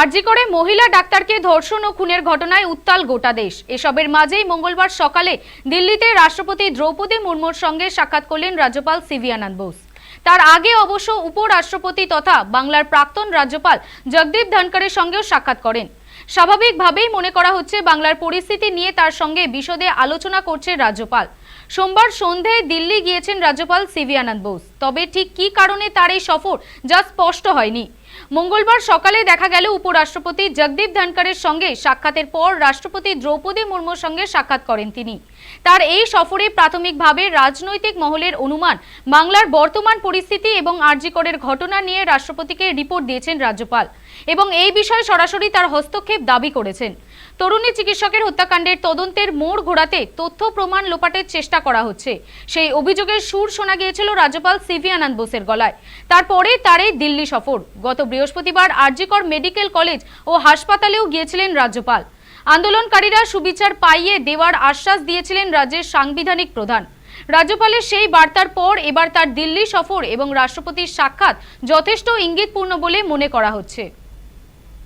আরজি করে মহিলা ডাক্তারকে ধর্ষণ ও খুনের ঘটনায় উত্তাল গোটা দেশ। এসবের মাঝেই মঙ্গলবার সকালে দিল্লিতে রাষ্ট্রপতি দ্রৌপদী মুর্মুর সঙ্গে সাক্ষাৎ করলেন রাজ্যপাল সিভি আনন্দ বোস। তার আগে অবশ্য উপরাষ্ট্রপতি তথা বাংলার প্রাক্তন রাজ্যপাল জগদীপ ধনকরের সঙ্গেও সাক্ষাৎ করেন। স্বাভাবিকভাবেই মনে করা হচ্ছে বাংলার পরিস্থিতি নিয়ে তার সঙ্গে বিশদে আলোচনা করছে রাজ্যপাল। সোমবার সন্ধেয় দিল্লি গিয়েছেন রাজ্যপাল সিভি আনন্দ বোস। তবে ঠিক কী কারণে তার এই সফর যা স্পষ্ট হয়নি? মঙ্গলবার সকালে দেখা গেল উপরাষ্ট্রপতি জগদীপ ধনকরের সঙ্গে সাক্ষাতের পর রাষ্ট্রপতি দ্রৌপদী মুর্মুর সঙ্গে সাক্ষাৎ করেন তিনি। তার এই সফরে প্রাথমিকভাবে রাজনৈতিক মহলের অনুমান, বাংলার বর্তমান পরিস্থিতি এবং আরজিকরের ঘটনা নিয়ে রাষ্ট্রপতিকে রিপোর্ট দিয়েছেন রাজ্যপাল এবং এই বিষয়ে সরাসরি তার হস্তক্ষেপ দাবি করেছেন। তরুণী চিকিৎসকের হত্যাকাণ্ডের তদন্তের মোড় ঘোরাতে তথ্য প্রমাণ লোপাটের চেষ্টা করা হচ্ছে। সেই অভিযোগের সুর শোনা গিয়েছিল রাজ্যপাল সিভি আনন্দ বোসের গলায়। তারপরে তার এই দিল্লি সফর। গত বৃহস্পতিবার আরজিকর মেডিকেল কলেজ ও হাসপাতালেও গিয়েছিলেন রাজ্যপাল। আন্দোলনকারীরা সুবিচার পাইয়ে দেওয়ার আশ্বাস দিয়েছিলেন রাজ্যের সাংবিধানিক প্রধান। রাজ্যপালের সেই বার্তার পর এবার তার দিল্লি সফর এবং রাষ্ট্রপতির সাক্ষাৎ যথেষ্ট ইঙ্গিতপূর্ণ বলে মনে করা হচ্ছে।